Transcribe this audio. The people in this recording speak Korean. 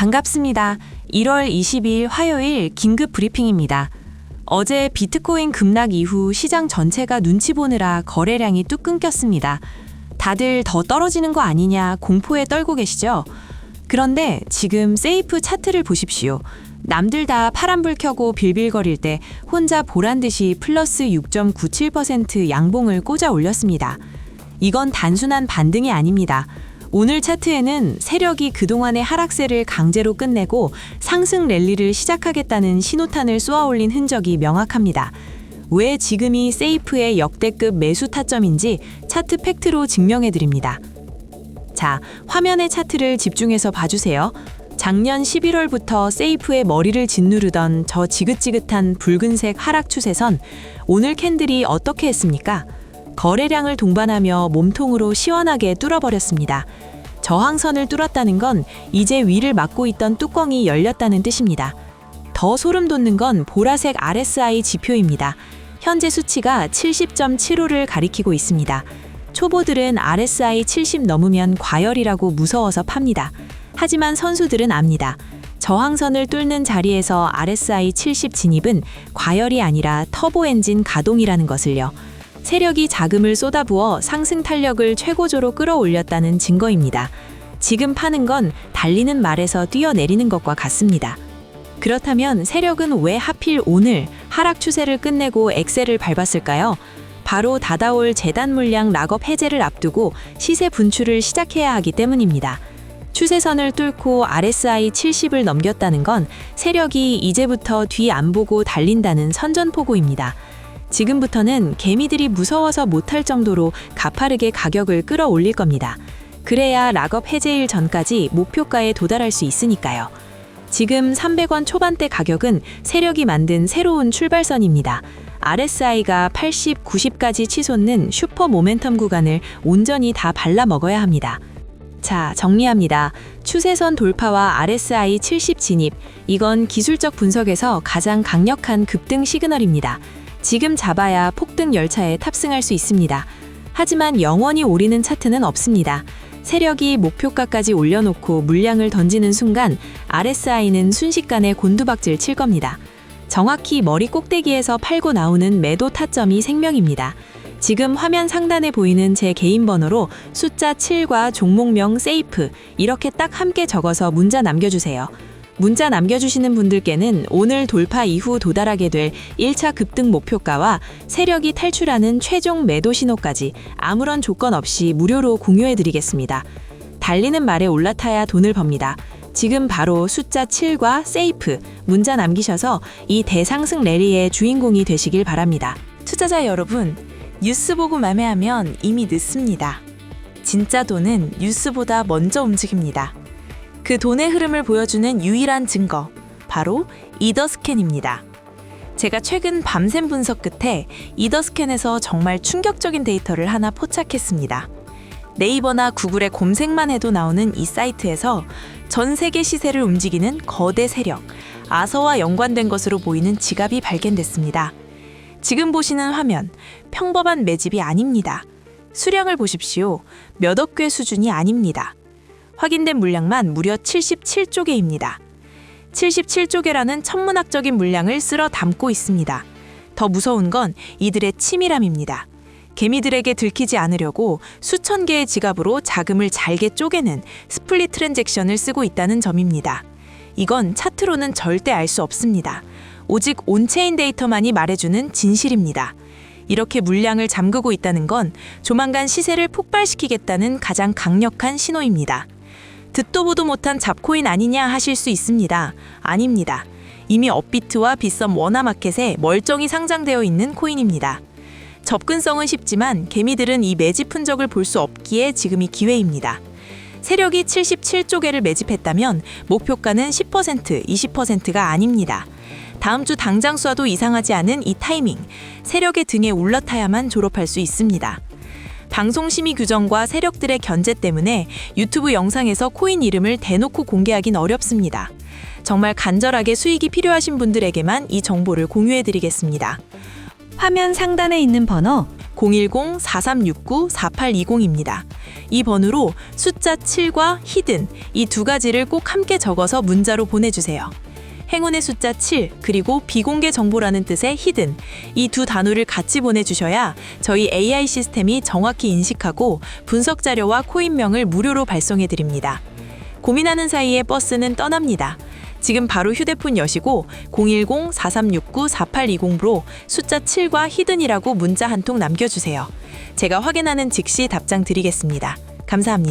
반갑습니다. 1월 22일 화요일 긴급 브리핑입니다. 어제 비트코인 급락 이후 시장 전체가 눈치 보느라 거래량이 뚝 끊겼습니다. 다들 더 떨어지는 거 아니냐 공포에 떨고 계시죠? 그런데 지금 세이프 차트를 보십시오. 남들 다 파란불 켜고 빌빌거릴 때 혼자 보란 듯이 플러스 6.97% 양봉을 꽂아 올렸습니다. 이건 단순한 반등이 아닙니다. 오늘 차트에는 세력이 그동안의 하락세를 강제로 끝내고 상승 랠리를 시작하겠다는 신호탄을 쏘아 올린 흔적이 명확합니다. 왜 지금이 세이프의 역대급 매수 타점인지 차트 팩트로 증명해 드립니다. 자, 화면의 차트를 집중해서 봐주세요. 작년 11월부터 세이프의 머리를 짓누르던 저 지긋지긋한 붉은색 하락 추세선 오늘 캔들이 어떻게 했습니까? 거래량을 동반하며 몸통으로 시원하게 뚫어버렸습니다. 저항선을 뚫었다는 건 이제 위를 막고 있던 뚜껑이 열렸다는 뜻입니다. 더 소름 돋는 건 보라색 RSI 지표입니다. 현재 수치가 70.75를 가리키고 있습니다. 초보들은 RSI 70 넘으면 과열이라고 무서워서 팝니다. 하지만 선수들은 압니다. 저항선을 뚫는 자리에서 RSI 70 진입은 과열이 아니라 터보 엔진 가동이라는 것을요. 세력이 자금을 쏟아부어 상승 탄력을 최고조로 끌어올렸다는 증거입니다. 지금 파는 건 달리는 말에서 뛰어내리는 것과 같습니다. 그렇다면 세력은 왜 하필 오늘 하락 추세를 끝내고 엑셀을 밟았을까요? 바로 다다올 재단 물량 락업 해제를 앞두고 시세 분출을 시작해야 하기 때문입니다. 추세선을 뚫고 RSI 70을 넘겼다는 건 세력이 이제부터 뒤 안 보고 달린다는 선전포고입니다. 지금부터는 개미들이 무서워서 못할 정도로 가파르게 가격을 끌어올릴 겁니다. 그래야 락업 해제일 전까지 목표가에 도달할 수 있으니까요. 지금 300원 초반대 가격은 세력이 만든 새로운 출발선입니다. RSI가 80, 90까지 치솟는 슈퍼 모멘텀 구간을 온전히 다 발라 먹어야 합니다. 자, 정리합니다. 추세선 돌파와 RSI 70 진입. 이건 기술적 분석에서 가장 강력한 급등 시그널입니다. 지금 잡아야 폭등 열차에 탑승할 수 있습니다. 하지만 영원히 오리는 차트는 없습니다. 세력이 목표가까지 올려놓고 물량을 던지는 순간 RSI는 순식간에 곤두박질 칠 겁니다. 정확히 머리 꼭대기에서 팔고 나오는 매도 타점이 생명입니다. 지금 화면 상단에 보이는 제 개인 번호로 숫자 7과 종목명 세이프 이렇게 딱 함께 적어서 문자 남겨주세요. 문자 남겨주시는 분들께는 오늘 돌파 이후 도달하게 될 1차 급등 목표가와 세력이 탈출하는 최종 매도 신호까지 아무런 조건 없이 무료로 공유해드리겠습니다. 달리는 말에 올라타야 돈을 법니다. 지금 바로 숫자 7과 세이프 문자 남기셔서 이 대상승 랠리의 주인공이 되시길 바랍니다. 투자자 여러분, 뉴스 보고 매매하면 이미 늦습니다. 진짜 돈은 뉴스보다 먼저 움직입니다. 그 돈의 흐름을 보여주는 유일한 증거, 바로 이더스캔입니다. 제가 최근 밤샘 분석 끝에 이더스캔에서 정말 충격적인 데이터를 하나 포착했습니다. 네이버나 구글에 검색만 해도 나오는 이 사이트에서 전 세계 시세를 움직이는 거대 세력, 아서와 연관된 것으로 보이는 지갑이 발견됐습니다. 지금 보시는 화면, 평범한 매집이 아닙니다. 수량을 보십시오. 몇 억 개 수준이 아닙니다. 확인된 물량만 무려 77조 개입니다. 77조 개라는 천문학적인 물량을 쓸어 담고 있습니다. 더 무서운 건 이들의 치밀함입니다. 개미들에게 들키지 않으려고 수천 개의 지갑으로 자금을 잘게 쪼개는 스플릿 트랜잭션을 쓰고 있다는 점입니다. 이건 차트로는 절대 알 수 없습니다. 오직 온체인 데이터만이 말해주는 진실입니다. 이렇게 물량을 잠그고 있다는 건 조만간 시세를 폭발시키겠다는 가장 강력한 신호입니다. 듣도 보도 못한 잡코인 아니냐 하실 수 있습니다. 아닙니다. 이미 업비트와 빗썸 워나마켓에 멀쩡히 상장되어 있는 코인입니다. 접근성은 쉽지만 개미들은 이 매집 흔적을 볼 수 없기에 지금이 기회입니다. 세력이 77조 개를 매집했다면 목표가는 10%, 20%가 아닙니다. 다음 주 당장 쏴도 이상하지 않은 이 타이밍, 세력의 등에 올라타야만 졸업할 수 있습니다. 방송심의 규정과 세력들의 견제 때문에 유튜브 영상에서 코인 이름을 대놓고 공개하긴 어렵습니다. 정말 간절하게 수익이 필요하신 분들에게만 이 정보를 공유해 드리겠습니다. 화면 상단에 있는 번호 010-4369-4820입니다. 이 번호로 숫자 7과 히든 이 두 가지를 꼭 함께 적어서 문자로 보내주세요. 행운의 숫자 7 그리고 비공개 정보라는 뜻의 히든 이 두 단어를 같이 보내주셔야 저희 AI 시스템이 정확히 인식하고 분석 자료와 코인명을 무료로 발송해 드립니다. 고민하는 사이에 버스는 떠납니다. 지금 바로 휴대폰 여시고 010-4369-4820으로 숫자 7과 히든이라고 문자 한 통 남겨주세요. 제가 확인하는 즉시 답장 드리겠습니다. 감사합니다.